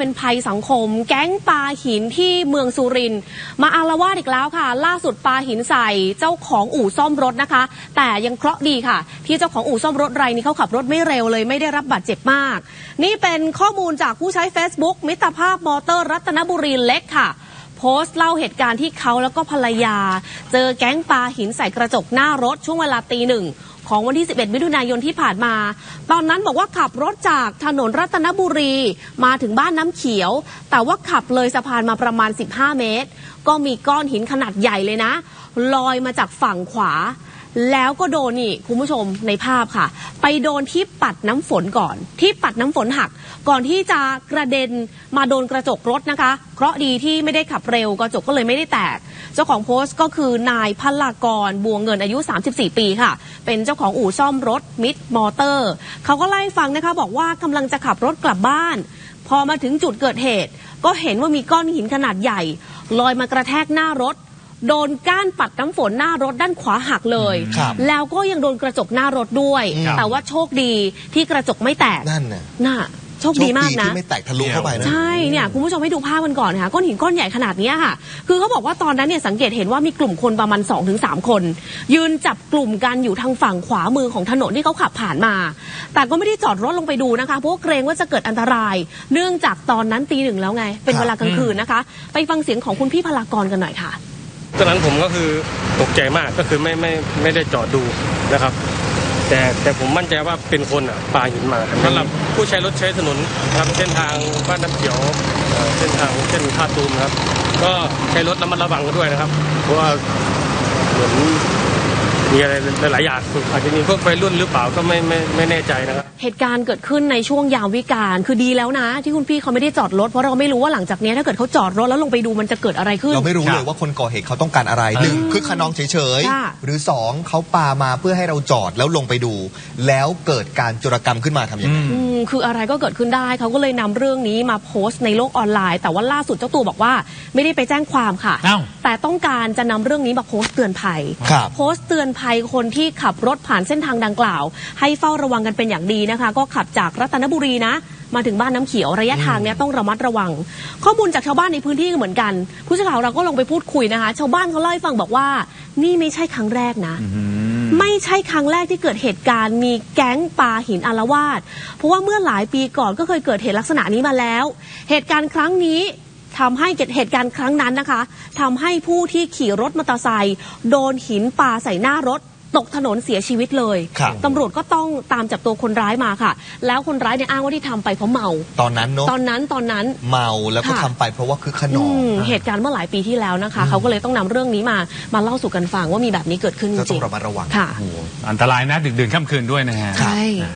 เป็นภัยสังคม แก๊งปลาหินที่เมืองสุรินมาอารวาสอีกแล้วค่ะ ล่าสุดปลาหินใส่เจ้าของอู่ซ่อมรถนะคะ แต่ยังเคราะห์ดีค่ะ ที่เจ้าของอู่ซ่อมรถรายนี้เขาขับรถไม่เร็วเลยไม่ได้รับบาดเจ็บมาก นี่เป็นข้อมูลจากผู้ใช้ Facebook มิตรภาพมอเตอร์รัตนบุรีเล็กค่ะโพสต์เล่าเหตุการณ์ที่เขาแล้วก็ภรรยา เจอแก๊งปลาหินใส่กระจกหน้ารถช่วงเวลาตีหนึ่ง ของวันที่ 11 มิถุนายนที่ผ่านมา ตอนนั้นบอกว่าขับรถจากถนนรัตนบุรี มาถึงบ้านน้ำเขียว แต่ว่าขับเลยสะพานมาประมาณ 15 เมตร ก็มีก้อนหินขนาดใหญ่เลยนะ ลอยมาจากฝั่งขวา แล้วก็โดนนี่คุณผู้ชมในภาพค่ะ ไปโดนที่ปัดน้ำฝนก่อน ที่ปัดน้ำฝนหัก ก่อนที่จะกระเด็นมาโดนกระจกรถนะคะเคราะดีที่ไม่ได้ขับเร็วกระจกก็เลยไม่ได้แตก เจ้าของโพสต์ก็คือนายพลากรบัวเงินอายุ 34 ปีค่ะ เป็นเจ้าของอู่ซ่อมรถมิดมอเตอร์เขาก็ไล่าให้ฟังนะคะบอกว่ากำลังจะขับรถกลับบ้าน พอมาถึงจุดเกิดเหตุ ก็เห็นว่ามีก้อนหินขนาดใหญ่ ลอยมากระแทกหน้ารถ โดนก้านปัดน้ำฝนหน้ารถด้านขวาหักเลย ครับแล้วก็ยังโดนกระจกหน้ารถด้วย ครับ แต่ว่าโชคดีที่กระจกไม่แตกนั่นน่ะน่ะโชคดีมากนะ ที่ไม่แตกทะลุเข้าไปนะ ใช่เนี่ยคุณผู้ชมให้ดูภาพกันก่อนค่ะก้อนหินก้อนใหญ่ขนาดเนี้ยค่ะ คือเขาบอกว่าตอนนั้นเนี่ยสังเกตเห็นว่ามีกลุ่มคนประมาณ2อถึงสคน ยืนจับกลุ่มกันอยู่ทางฝั่งขวามือของถนนที่เขาขับผ่านมา แต่ก็ไม่ได้จอดรถลงไปดูนะคะ เพราะว่าเกรงว่าจะเกิดอันตราย เนื่องจากตอนนั้นตีหนึ่งแล้วไง เป็นเวลากลางคืนนะคะ ไปฟังเสียงของคุณพี่พลากรกันหน่อยค่ะ ตอนนั้นผมก็คือตกใจมากก็คือไม่ไม่ไม่ได้จอดดูนะครับ แต่แต่ผมมั่นใจว่าเป็นคนอะปาหินมาสำหรับผู้ใช้รถใช้ถนนครับเส้นทางบ้านน้ำเขียวเส้นทางเส้นท่าตูมครับ ก็ใช้รถระมัดระวังกันด้วยนะครับ เพราะว่าเหมือน มีอะไรหลายๆอย่างอาจจะมีพวกวัยรุ่นหรือเปล่าก็ไม่ไม่ไม่แน่ใจนะครับเหตุการณ์เกิดขึ้นในช่วงยามวิกาลคือดีแล้วนะ ที่คุณพี่เขาไม่ได้จอดรถเพราะเราไม่รู้ว่าหลังจากเนี้ยถ้าเกิดเขาจอดรถแล้วลงไปดูมันจะเกิดอะไรขึ้น เราไม่รู้ครับเลยว่าคนก่อเหตุเขาต้องการอะไรหนึ่งคือขนองเฉยค่ะๆหรือสองเขาปามาเพื่อให้เราจอดแล้วลงไปดู แล้วเกิดการโจรกรรมขึ้นมาทำยังไงอืมคืออะไรก็เกิดขึ้นได้เขาก็เลยนำเรื่องนี้มาโพสต์ในโลกออนไลน์ แต่ว่าล่าสุดเจ้าตัวบอกว่าไม่ได้ไปแจ้งความค่ะอ้าวแต่ต้องการจะนำเรื่องนี้มาโพสต์เตือนภัยครับโพสต์เตือนภัยคนที่ขับรถผ่านเส้นทางดังกล่าว ให้เฝ้าระวังกันเป็นอย่างดีนะคะ ก็ขับจากรัตนบุรีนะ มาถึงบ้านน้ำเขียวระยะทางเนี้ยต้องระมัดระวัง ข้อมูลจากชาวบ้านในพื้นที่ก็เหมือนกัน ผู้สื่อข่าวเราก็ลงไปพูดคุยนะคะ ชาวบ้านเขาเล่าให้ฟังบอกว่า นี่ไม่ใช่ครั้งแรกนะ ไม่ใช่ครั้งแรกที่เกิดเหตุการณ์ มีแก๊งปาหินอารวาสเพราะว่าเมื่อหลายปีก่อนก็เคยเกิดเหตุลักษณะนี้มาแล้ว เหตุการณ์ครั้งนี้ ทำให้เกิดเหตุการณ์ครั้งนั้นนะคะทำให้ผู้ที่ขี่รถมอเตอร์ไซค์โดนหินปาใส่หน้ารถตกถนนเสียชีวิตเลย ครับตำรวจก็ต้องตามจับตัวคนร้ายมาค่ะ แล้วคนร้ายเนี่ยอ้างว่าที่ทำไปเพราะเมา ตอนนั้นเนาะตอนนั้นตอนนั้น เมาแล้วก็ค่ะ ทำไปเพราะว่าคือขนอืองมเหตุการณ์เมื่อหลายปีที่แล้วนะคะ เขาก็เลยต้องนำเรื่องนี้มา มาเล่าสู่กันฟังว่ามีแบบนี้เกิดขึ้นจก็ต้อริงงระมัดระวัง ๆค่ะ โอ้โหอันตรายนะดึกดื่นค่ำคืนด้วยนะฮะ ใช่